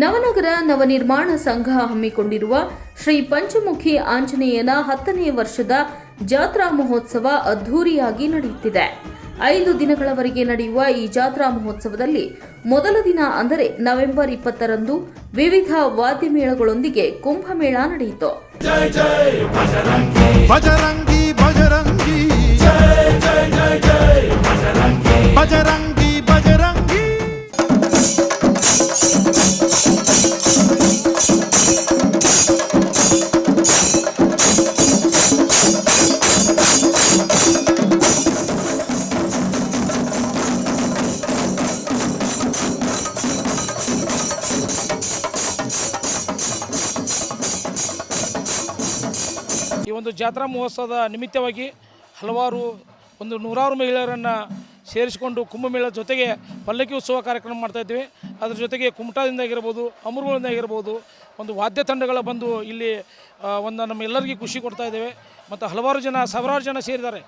ನವನಗರ ನವನಿರ್ಮಾಣ ಸಂಘ ಹಮ್ಮಿಕೊಂಡಿರುವ ಶ್ರೀ ಪಂಚಮುಖಿ ಆಂಜನೇಯನ ಹತ್ತನೇ ವರ್ಷದ ಜಾತ್ರಾ ಮಹೋತ್ಸವ ಅದ್ಧೂರಿಯಾಗಿ ನಡೆಯುತ್ತಿದೆ. ಐದು ದಿನಗಳವರೆಗೆ ನಡೆಯುವ ಈ ಜಾತ್ರಾ ಮಹೋತ್ಸವದಲ್ಲಿ ಮೊದಲ ದಿನ ಅಂದರೆ ನವೆಂಬರ್ ಇಪ್ಪತ್ತರಂದು ವಿವಿಧ ವಾದ್ಯಮೇಳಗಳೊಂದಿಗೆ ಕುಂಭಮೇಳ ನಡೆಯಿತು. ಬಜರಂಗಿ ಜಾತ್ರಾ ಮಹೋತ್ಸವದ ನಿಮಿತ್ತವಾಗಿ ಹಲವಾರು ಒಂದು ನೂರಾರು ಮಹಿಳೆಯರನ್ನು ಸೇರಿಸಿಕೊಂಡು ಕುಂಭಮೇಳ ಜೊತೆಗೆ ಪಲ್ಲಕ್ಕಿ ಉತ್ಸವ ಕಾರ್ಯಕ್ರಮ ಮಾಡ್ತಾ ಇದ್ದೀವಿ. ಅದ್ರ ಜೊತೆಗೆ ಕುಮಟಾದಿಂದ ಆಗಿರ್ಬೋದು ಅಮರುಗಳಿಂದ ಆಗಿರ್ಬೋದು, ಒಂದು ವಾದ್ಯ ತಂಡಗಳ ಬಂದು ಇಲ್ಲಿ ಒಂದು ನಮ್ಮ ಎಲ್ಲರಿಗೂ ಖುಷಿ ಕೊಡ್ತಾ ಇದ್ದೇವೆ. ಮತ್ತು ಹಲವಾರು ಜನ, ಸಾವಿರಾರು ಜನ ಸೇರಿದ್ದಾರೆ.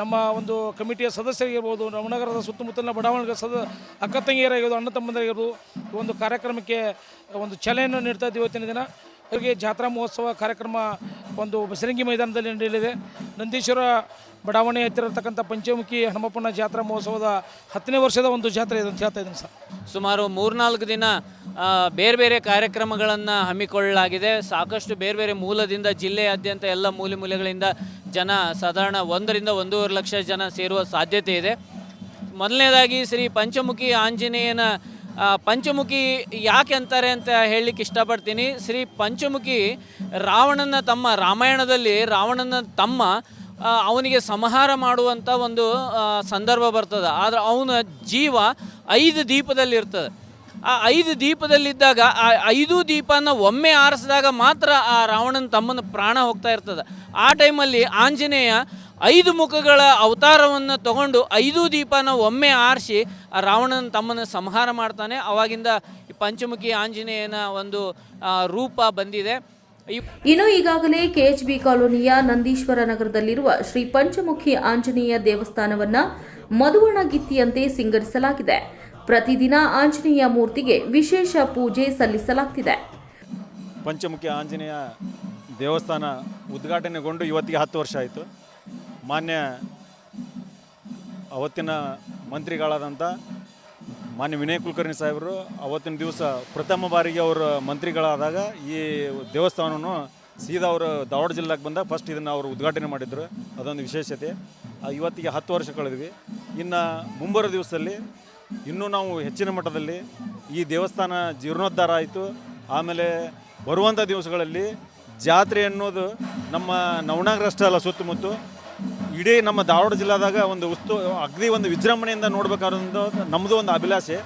ನಮ್ಮ ಒಂದು ಕಮಿಟಿಯ ಸದಸ್ಯರಿಗಿರ್ಬೋದು ರಾಮನಗರದ ಸುತ್ತಮುತ್ತಲಿನ ಬಡಾವಣೆಗಳ ಸದ, ಅಕ್ಕ ತಂಗಿಯರಾಗಿರ್ಬೋದು, ಅಣ್ಣ ತಮ್ಮಂದರಾಗಿರ್ಬೋದು, ಈ ಒಂದು ಕಾರ್ಯಕ್ರಮಕ್ಕೆ ಒಂದು ಚಲೆಯನ್ನು ನೀಡ್ತಾ ಇದ್ದೀವಿ ಇವತ್ತಿನ ದಿನ. ಅವರಿಗೆ ಜಾತ್ರಾ ಮಹೋತ್ಸವ ಕಾರ್ಯಕ್ರಮ ಒಂದು ಬಸರಂಗಿ ಮೈದಾನದಲ್ಲಿ ನಡೆಯಲಿದೆ. ನಂದೀಶ್ವರ ಬಡಾವಣೆ ಹತ್ತಿರತಕ್ಕಂಥ ಪಂಚಮುಖಿ ಹನುಮಪ್ಪನ ಜಾತ್ರಾ ಮಹೋತ್ಸವದ ಹತ್ತನೇ ವರ್ಷದ ಒಂದು ಜಾತ್ರೆ ಇದೆ ಅಂತ ಹೇಳ್ತಾ ಇದ್ದೀನಿ ಸರ್. ಸುಮಾರು ಮೂರ್ನಾಲ್ಕು ದಿನ ಬೇರೆ ಬೇರೆ ಕಾರ್ಯಕ್ರಮಗಳನ್ನು ಹಮ್ಮಿಕೊಳ್ಳಲಾಗಿದೆ. ಸಾಕಷ್ಟು ಬೇರೆ ಬೇರೆ ಮೂಲದಿಂದ, ಜಿಲ್ಲೆಯಾದ್ಯಂತ ಎಲ್ಲ ಮೂಲೆ ಮೂಲೆಗಳಿಂದ ಜನ ಸಾಧಾರಣ ಒಂದರಿಂದ ಒಂದೂವರೆ ಲಕ್ಷ ಜನ ಸೇರುವ ಸಾಧ್ಯತೆ ಇದೆ. ಮೊದಲನೇದಾಗಿ ಶ್ರೀ ಪಂಚಮುಖಿ ಆಂಜನೇಯನ ಪಂಚಮುಖಿ ಯಾಕೆ ಅಂತಾರೆ ಅಂತ ಹೇಳಲಿಕ್ಕೆ ಇಷ್ಟಪಡ್ತೀನಿ. ಶ್ರೀ ಪಂಚಮುಖಿ ರಾವಣನ ತಮ್ಮ, ರಾಮಾಯಣದಲ್ಲಿ ರಾವಣನ ತಮ್ಮ ಅವನಿಗೆ ಸಂಹಾರ ಮಾಡುವಂಥ ಒಂದು ಸಂದರ್ಭ ಬರ್ತದೆ. ಆದರೆ ಅವನ ಜೀವ ಐದು ದೀಪದಲ್ಲಿ ಇರ್ತದೆ. ಆ ಐದು ದೀಪದಲ್ಲಿದ್ದಾಗ, ಆ ಐದು ದೀಪನ ಒಮ್ಮೆ ಆರಿಸಿದಾಗ ಮಾತ್ರ ಆ ರಾವಣನ ತಮ್ಮನ ಪ್ರಾಣ ಹೋಗ್ತಾ ಇರ್ತದೆ. ಆ ಟೈಮಲ್ಲಿ ಆಂಜನೇಯ ಐದು ಮುಖಗಳ ಅವತಾರವನ್ನು ತಗೊಂಡು ಐದು ದೀಪನ ಒಮ್ಮೆ ಆರಿಸಿ ಆ ರಾವಣನ ತಮ್ಮನ್ನು ಸಂಹಾರ ಮಾಡ್ತಾನೆ. ಅವಾಗಿಂದ ಈ ಪಂಚಮುಖಿ ಆಂಜನೇಯನ ಒಂದು ರೂಪ ಬಂದಿದೆ. ಇನ್ನು ಈಗಾಗಲೇ ಕೆಎಚ್ಬಿ ಕಾಲೋನಿಯ ನಂದೀಶ್ವರ ನಗರದಲ್ಲಿರುವ ಶ್ರೀ ಪಂಚಮುಖಿ ಆಂಜನೇಯ ದೇವಸ್ಥಾನವನ್ನ ಮಧುವಣಗಿತ್ತಿಯಂತೆ ಸಿಂಗರಿಸಲಾಗಿದೆ. ಪ್ರತಿದಿನ ಆಂಜನೇಯ ಮೂರ್ತಿಗೆ ವಿಶೇಷ ಪೂಜೆ ಸಲ್ಲಿಸಲಾಗ್ತಿದೆ. ಪಂಚಮುಖಿ ಆಂಜನೇಯ ದೇವಸ್ಥಾನ ಉದ್ಘಾಟನೆಗೊಂಡು ಇವತ್ತಿಗೆ ಹತ್ತು ವರ್ಷ ಆಯಿತು. ಮಾನ್ಯ ಅವತ್ತಿನ ಮಂತ್ರಿಗಳಾದಂಥ ಮಾನ್ಯ ವಿನಯ್ ಕುಲಕರ್ಣಿ ಸಾಹೇಬರು, ಅವತ್ತಿನ ದಿವಸ ಪ್ರಥಮ ಬಾರಿಗೆ ಅವರು ಮಂತ್ರಿಗಳಾದಾಗ ಈ ದೇವಸ್ಥಾನವನ್ನು ಸೀದಾ ಅವರು ಧಾರವಾಡ ಜಿಲ್ಲೆಗೆ ಬಂದಾಗ ಫಸ್ಟ್ ಇದನ್ನು ಅವರು ಉದ್ಘಾಟನೆ ಮಾಡಿದ್ರು. ಅದೊಂದು ವಿಶೇಷತೆ. ಇವತ್ತಿಗೆ ಹತ್ತು ವರ್ಷ ಕಳೆದ್ವಿ. ಇನ್ನು ಮುಂಬರೋ ದಿವಸದಲ್ಲಿ ಇನ್ನೂ ನಾವು ಹೆಚ್ಚಿನ ಮಟ್ಟದಲ್ಲಿ ಈ ದೇವಸ್ಥಾನ ಜೀರ್ಣೋದ್ಧಾರ ಆಯಿತು. ಆಮೇಲೆ ಬರುವಂಥ ದಿವಸಗಳಲ್ಲಿ ಜಾತ್ರೆ ಅನ್ನೋದು ನಮ್ಮ ನವಣಾಗ್ರಷ್ಟೇ ಅಲ್ಲ ಸುತ್ತಮುತ್ತ. ಇಡೀ ನಮ್ಮ ಧಾರವಾಡ ಜಿಲ್ಲಾದಾಗ ಒಂದು ಉಸ್ತು ಅಗ್ದಿ ಒಂದು ವಿಜೃಂಭಣೆಯಿಂದ ನೋಡ್ಬೇಕಾದೊಂದು ನಮ್ಮದು ಒಂದು ಅಭಿಲಾಷೆ.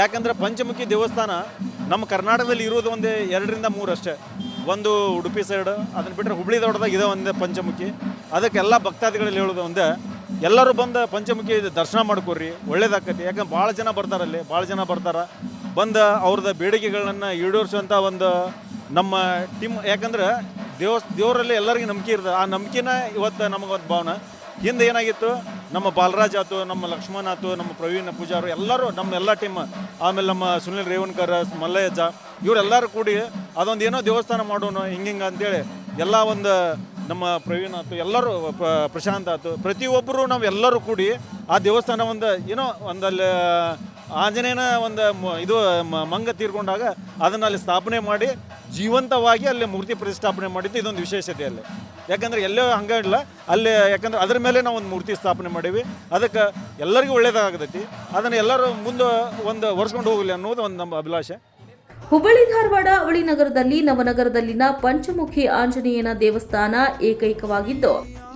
ಯಾಕಂದ್ರೆ ಪಂಚಮುಖಿ ದೇವಸ್ಥಾನ ನಮ್ಮ ಕರ್ನಾಟಕದಲ್ಲಿ ಇರೋದು ಒಂದು ಎರಡರಿಂದ ಮೂರು ಅಷ್ಟೇ. ಒಂದು ಉಡುಪಿ ಸೈಡ್ ಅದನ್ನು ಬಿಟ್ಟರೆ ಹುಬ್ಳಿ ದೊಡ್ಡದಾಗ ಇದೆ ಒಂದೇ ಪಂಚಮುಖಿ. ಅದಕ್ಕೆಲ್ಲ ಭಕ್ತಾದಿಗಳಲ್ಲಿ ಹೇಳೋದು ಒಂದೇ, ಎಲ್ಲರೂ ಬಂದು ಪಂಚಮುಖಿ ದರ್ಶನ ಮಾಡ್ಕೊರಿ ಒಳ್ಳೇದಾಕತಿ ಯಾಕಂದ್ರೆ ಭಾಳ ಜನ ಬರ್ತಾರಲ್ಲಿ ಭಾಳ ಜನ ಬರ್ತಾರೆ. ಬಂದು ಅವ್ರದ್ದು ಬೇಡಿಕೆಗಳನ್ನ ಈಡೇರಿಸುವಂಥ ಒಂದು ನಮ್ಮ ಟೀಮ್ ಯಾಕಂದ್ರೆ ದೇವ ದೇವರಲ್ಲಿ ಎಲ್ಲರಿಗೂ ನಂಬಿಕೆ ಇರ್ತದೆ ಆ ನಂಬಿಕೆನ ಇವತ್ತು ನಮಗೊಂದು ಭಾವನೆ. ಹಿಂದೆ ಏನಾಗಿತ್ತು? ನಮ್ಮ ಬಾಲರಾಜ್ ಆಯ್ತು ನಮ್ಮ ಲಕ್ಷ್ಮಣ್ ಆಯ್ತು ನಮ್ಮ ಪ್ರವೀಣ್ ಪೂಜಾರು ಎಲ್ಲರೂ ನಮ್ಮ ಎಲ್ಲ ಟೀಮ್ ಆಮೇಲೆ ನಮ್ಮ ಸುನಿಲ್ ರೇವಣ್ಕರ್, ಮಲ್ಲಯ್ಯಜ್ಜ, ಇವರೆಲ್ಲರೂ ಕೂಡಿ ಅದೊಂದು ಏನೋ ದೇವಸ್ಥಾನ ಮಾಡೋಣ, ಹಿಂಗೆ ಹಿಂಗೆ ಅಂತೇಳಿ ಎಲ್ಲ ಒಂದು ನಮ್ಮ ಪ್ರವೀಣ್ ಆಯ್ತು ಎಲ್ಲರೂ ಪ್ರಶಾಂತ್ ಆಯ್ತು ಪ್ರತಿಯೊಬ್ಬರು ನಾವು ಎಲ್ಲರೂ ಕೂಡಿ ಆ ದೇವಸ್ಥಾನ ಒಂದು ಏನೋ ಒಂದಲ್ಲಿ ಆಂಜನೇಯನ ಒಂದು ಇದು ಮಂಗ ತೀರ್ಕೊಂಡಾಗ ಅದನ್ನು ಅಲ್ಲಿ ಸ್ಥಾಪನೆ ಮಾಡಿ ಜೀವಂತವಾಗಿ ಅಲ್ಲಿ ಮೂರ್ತಿ ಪ್ರತಿಷ್ಠಾಪನೆ ಮಾಡಿದ್ದು ಇದೊಂದು ವಿಶೇಷತೆ ಅಲ್ಲಿ ಯಾಕಂದ್ರೆ ಎಲ್ಲೋ ಹಂಗೆ ಇಲ್ಲ. ಅಲ್ಲಿ ಯಾಕಂದ್ರೆ ಅದ್ರ ಮೇಲೆ ನಾವು ಒಂದು ಮೂರ್ತಿ ಸ್ಥಾಪನೆ ಮಾಡೀವಿ. ಅದಕ್ಕೆ ಎಲ್ಲರಿಗೂ ಒಳ್ಳೇದಾಗತೈತಿ. ಅದನ್ನು ಎಲ್ಲರೂ ಮುಂದೆ ಒಂದು ಒರೆಸ್ಕೊಂಡು ಹೋಗಲಿ ಅನ್ನೋದು ಒಂದು ನಮ್ಮ ಅಭಿಲಾಷೆ. ಹುಬ್ಬಳ್ಳಿ ಧಾರವಾಡ ಅವಳಿ ನಗರದಲ್ಲಿ ನವನಗರದಲ್ಲಿನ ಪಂಚಮುಖಿ ಆಂಜನೇಯನ ದೇವಸ್ಥಾನ ಏಕೈಕವಾಗಿದ್ದು,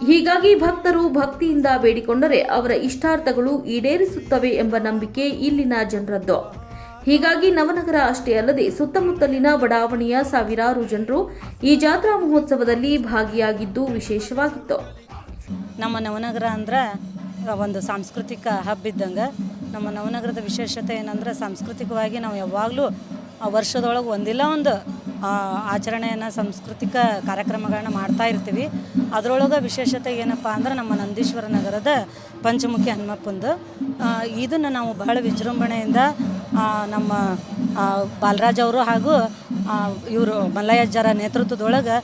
ಹೀಗಾಗಿ ಭಕ್ತರು ಭಕ್ತಿಯಿಂದ ಬೇಡಿಕೊಂಡರೆ ಅವರ ಇಷ್ಟಾರ್ಥಗಳು ಈಡೇರಿಸುತ್ತವೆ ಎಂಬ ನಂಬಿಕೆ ಇಲ್ಲಿನ ಜನರದ್ದು. ಹೀಗಾಗಿ ನವನಗರ ಅಷ್ಟೇ ಅಲ್ಲದೆ ಸುತ್ತಮುತ್ತಲಿನ ಬಡಾವಣೆಯ ಸಾವಿರಾರು ಜನರು ಈ ಜಾತ್ರಾ ಮಹೋತ್ಸವದಲ್ಲಿ ಭಾಗಿಯಾಗಿದ್ದು ವಿಶೇಷವಾಗಿತ್ತು. ನಮ್ಮ ನವನಗರ ಅಂದ್ರೆ ಒಂದು ಸಾಂಸ್ಕೃತಿಕ ಹಬ್ ಇದ್ದಂಗೆ. ನಮ್ಮ ನವನಗರದ ವಿಶೇಷತೆ ಏನಂದ್ರೆ ಸಾಂಸ್ಕೃತಿಕವಾಗಿ ನಾವು ಯಾವಾಗಲೂ ವರ್ಷದೊಳಗೆ ಒಂದಿಲ್ಲ ಒಂದು ಆಚರಣೆಯನ್ನು ಸಾಂಸ್ಕೃತಿಕ ಕಾರ್ಯಕ್ರಮಗಳನ್ನ ಮಾಡ್ತಾ ಇರ್ತೀವಿ. ಅದರೊಳಗೆ ವಿಶೇಷತೆ ಏನಪ್ಪ ಅಂದ್ರೆ ನಮ್ಮ ನಂದೀಶ್ವರ ನಗರದ ಪಂಚಮುಖಿ ಹನುಮಪ್ಪಂದು. ಇದನ್ನು ನಾವು ಬಹಳ ವಿಜೃಂಭಣೆಯಿಂದ ನಮ್ಮ ಬಾಲರಾಜ್ ಅವರು ಹಾಗೂ ಇವರು ಮಲ್ಲಯ್ಯಜ್ಜರ ನೇತೃತ್ವದೊಳಗೆ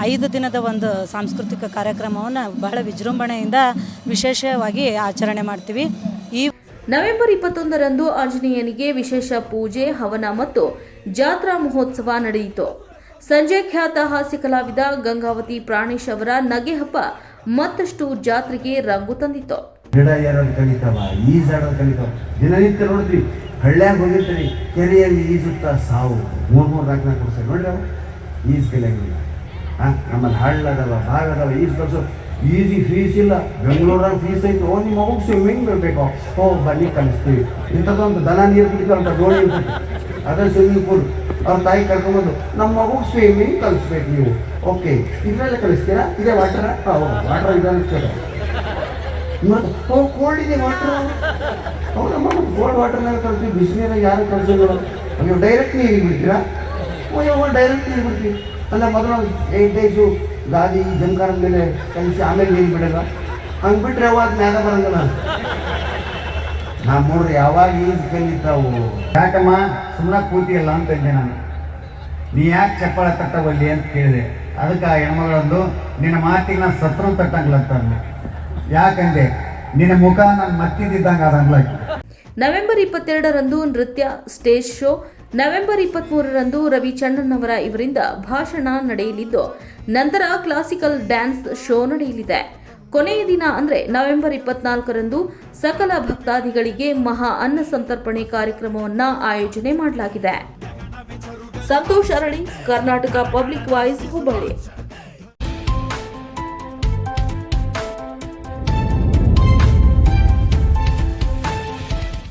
ಐದು ದಿನದ ಒಂದು ಸಾಂಸ್ಕೃತಿಕ ಕಾರ್ಯಕ್ರಮವನ್ನು ಬಹಳ ವಿಜೃಂಭಣೆಯಿಂದ ವಿಶೇಷವಾಗಿ ಆಚರಣೆ ಮಾಡ್ತೀವಿ. ಈ ನವೆಂಬರ್ ಇಪ್ಪತ್ತೊಂದರಂದು ಆಂಜನೇಯನಿಗೆ ವಿಶೇಷ ಪೂಜೆ, ಹವನ ಮತ್ತು ಜಾತ್ರಾ ಮಹೋತ್ಸವ ನಡೆಯಿತು. ಸಂಜೆ ಖ್ಯಾತ ಹಾಸ್ಯ ಕಲಾವಿದ ಗಂಗಾವತಿ ಪ್ರಾಣೇಶ್ ಅವರ ನಗೆ ಹಬ್ಬ ಮತ್ತಷ್ಟು ಜಾತ್ರೆಗೆ ರಂಗು ತಂದಿತು ಗಿಡ ಏರೋದು ಕಲಿತಾವ ಈಜಾಡೋದು ಕಲಿತಾವ. ದಿನನಿತ್ಯ ನೋಡಿದ್ವಿ ಹಳ್ಳ್ಯಾಗ ಹೋಗಿರ್ತೀವಿ ಕೆರೆಯಲ್ಲಿ ಈಜುತ್ತಾ ಸಾವು. ಮೂರು ಮೂರು, ನಾಲ್ಕು ನಾಲ್ಕು ವರ್ಷ. ನೋಡ್ರಿ ಅವು, ಈಜು ಕಲಿಯಂಗಿಲ್ಲ. ಹಾಂ, ನಮ್ಮಲ್ಲಿ ಹಳ್ಳ ಅದಾವ ಭಾಗ ಅದಾವ ಈಜು ಕಲ್ಸೋ ಈಜಿ ಫೀಸ್ ಇಲ್ಲ. ಬೆಂಗಳೂರಾಗ ಫೀಸ್ ಐತೆ. ಓ, ನಿಮ್ಮ ಮಗು ಸ್ವಿಮ್ಮಿಂಗ್ ಬೇಕು ಓ, ಬನ್ನಿ ಕಲಿಸ್ತೀವಿ ಇಂಥದ್ದೊಂದು ದನ ನೀರು ಕುಡಿತಾರಂತ ಅಂತ ಅದೇ ಸ್ವಿಮ್ಮಿಂಗ್ ಪೂಲ್ ಅವ್ರ ತಾಯಿ ಕರ್ಕೊಂಬಂದು ನಮ್ಮ ಮಗು ಸ್ವಿಮ್ಮಿಂಗ್ ಕಲಿಸ್ಬೇಕು ನೀವು. ಓಕೆ ಇದರಲ್ಲೇ ಕಲಿಸ್ತೀರಾ? ಇದೇ ವಾಟರ್ ವಾಟರ್ ಇದನ್ನ ಮತ್ತು ಕೋಲ್ಡ್ ಇದೆ ವಾಟರ್ ಅವ್ರಮ್ಮ ಕೋಲ್ಡ್ ವಾಟರ್ನಾಗ ಕಳ್ತೀವಿ ಬಿಸಿನೀರಾಗ ಯಾರು ಕಳ್ಸೋದಿಲ್ಲ ಅಯ್ಯೋ ಡೈರೆಕ್ಟ್ ನೀರಿಗೆ ಬಿಡ್ತೀರಾ ಅಯ್ಯೋ ಡೈರೆಕ್ಟ್ ನೀರು ಬಿಡ್ತೀವಿ ಅಲ್ಲ, ಮೊದಲು ಏಟ್ ಡೇಸು ಗಾದಿ ಜಂಕಾರ ಮೇಲೆ ಕಲಿಸಿ ಆಮೇಲೆ ನೀರು ಬಿಡಲ್ಲ ಹಂಗೆ ಬಿಟ್ರೆ ಅವಾಗ ಮ್ಯಾಗ ಬರಂಗಿಲ್ಲ? ನೋಡ್ರಿ ಯಾವಾಗ ಈಜು ಕಲಿತಾವು ಯಾಕಮ್ಮ ಸುಮ್ಮನೆ ಕೂತಿಯಲ್ಲ ಅಂತಂದೆ ನಾನು. ನೀ ಯಾಕೆ ಚಪ್ಪಾಳೆ ತಟ್ಟವಲ್ಲಿ ಅಂತ ಕೇಳಿದೆ. ಅದಕ್ಕೆ ಆ ಹೆಣ್ಮಗಳಂದು ನಿನ್ನ ಮಾತಿಗೆ ನಾನು ಸತ್ರು ತಟ್ಟಂಗ್ಲಂತಂದು ಯಾಕಂದೆ ನಿನ್ನ ಮುಖ ನಾನು ಮತ್ತಿದ್ದಂಗೆ ನವೆಂಬರ್ ಇಪ್ಪತ್ತೆರಡರಂದು ನೃತ್ಯ, ಸ್ಟೇಜ್ ಶೋ. ನವೆಂಬರ್ ಇಪ್ಪತ್ತ್ಮೂರರಂದು ರವಿ ಚಂಡನ್ ಅವರ ಇವರಿಂದ ಭಾಷಣ ನಡೆಯಲಿದ್ದು, ನಂತರ ಕ್ಲಾಸಿಕಲ್ ಡ್ಯಾನ್ಸ್ ಶೋ ನಡೆಯಲಿದೆ. ಕೊನೆಯ ದಿನ ಅಂದರೆ ನವೆಂಬರ್ ಇಪ್ಪತ್ನಾಲ್ಕರಂದು ಸಕಲ ಭಕ್ತಾದಿಗಳಿಗೆ ಮಹಾ ಅನ್ನ ಸಂತರ್ಪಣೆ ಕಾರ್ಯಕ್ರಮವನ್ನು ಆಯೋಜನೆ ಮಾಡಲಾಗಿದೆ. ಸಂತೋಷ್ ಅರಳಿ, ಕರ್ನಾಟಕ ಪಬ್ಲಿಕ್ ವಾಯ್ಸ್ ಹುಬ್ಬಳ್ಳಿ